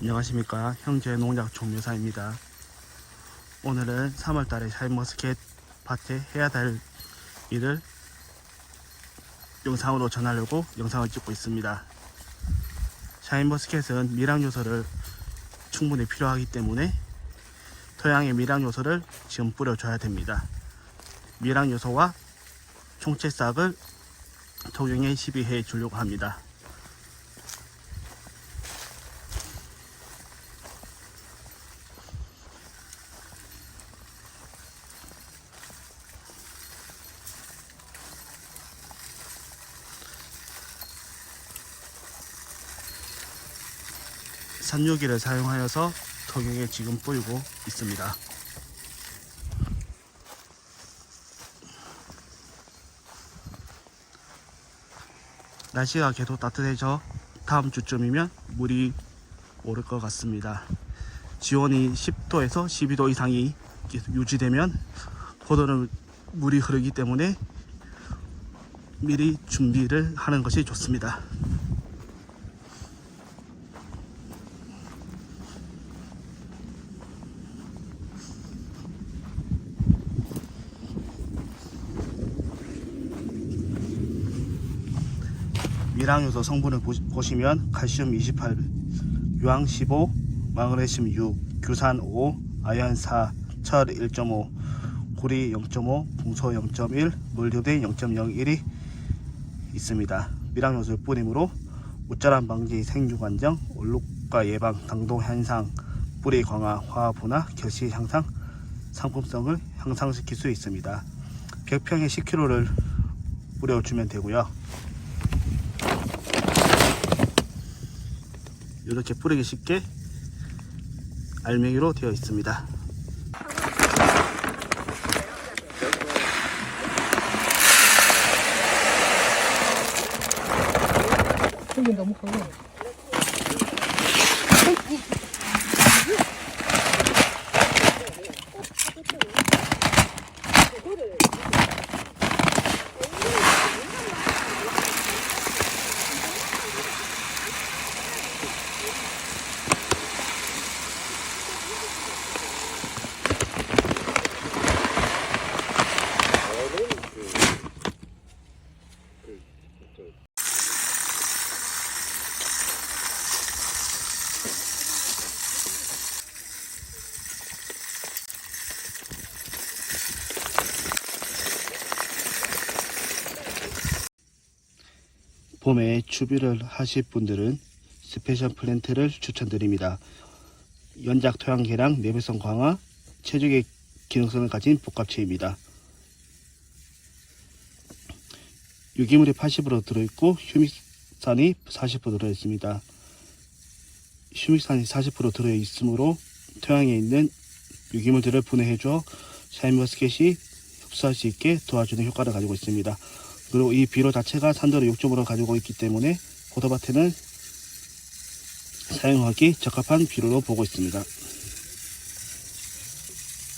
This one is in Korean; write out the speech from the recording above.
안녕하십니까. 형제 농약 종묘사입니다. 오늘은 3월달에 샤인머스켓 밭에 해야 될 일을 영상으로 전하려고 영상을 찍고 있습니다. 샤인머스켓은 미량 요소를 충분히 필요하기 때문에 토양에 미량 요소를 지금 뿌려줘야 됩니다. 미량 요소와 총채싹을 토경에 시비해 주려고 합니다 산유기를 사용하여서 토경에 지금 뿌리고 있습니다. 날씨가 계속 따뜻해져 다음 주쯤이면 물이 오를 것 같습니다. 지온이 10도에서 12도 이상이 계속 유지되면 포도는 물이 흐르기 때문에 미리 준비를 하는 것이 좋습니다. 미량요소 성분을 보- 보시 면 칼슘 28, 유황 15, 마그네슘 6, 규산 5, 아연 4, 철 1.5, 구리 0.5, 붕소 0.1, 물효대 0.01이 있습니다. 미량요소를 뿌림으로 웃자람 방지, 생육안정, 얼룩과 예방, 당도 향상, 뿌리 강화, 화합 분화, 결실 향상, 상품성을 향상시킬 수 있습니다. 100평에 10kg를 뿌려주면 되고요. 이렇게 뿌리기 쉽게 알맹이로 되어 있습니다. 너무 커요. 봄에 추비를 하실 분들은 스페셜 플랜트를 추천드립니다. 연작 토양 개량, 내부성 강화, 체중의 기능성을 가진 복합체입니다. 유기물이 80% 들어있고 휴믹산이 40% 들어있습니다. 휴믹산이 40% 들어있으므로 토양에 있는 유기물들을 분해해줘 샤인머스켓이 흡수할 수 있게 도와주는 효과를 가지고 있습니다. 그리고 이 비료 자체가 산도를 6점으로 가지고 있기 때문에 포도밭에는 사용하기 적합한 비료로 보고 있습니다.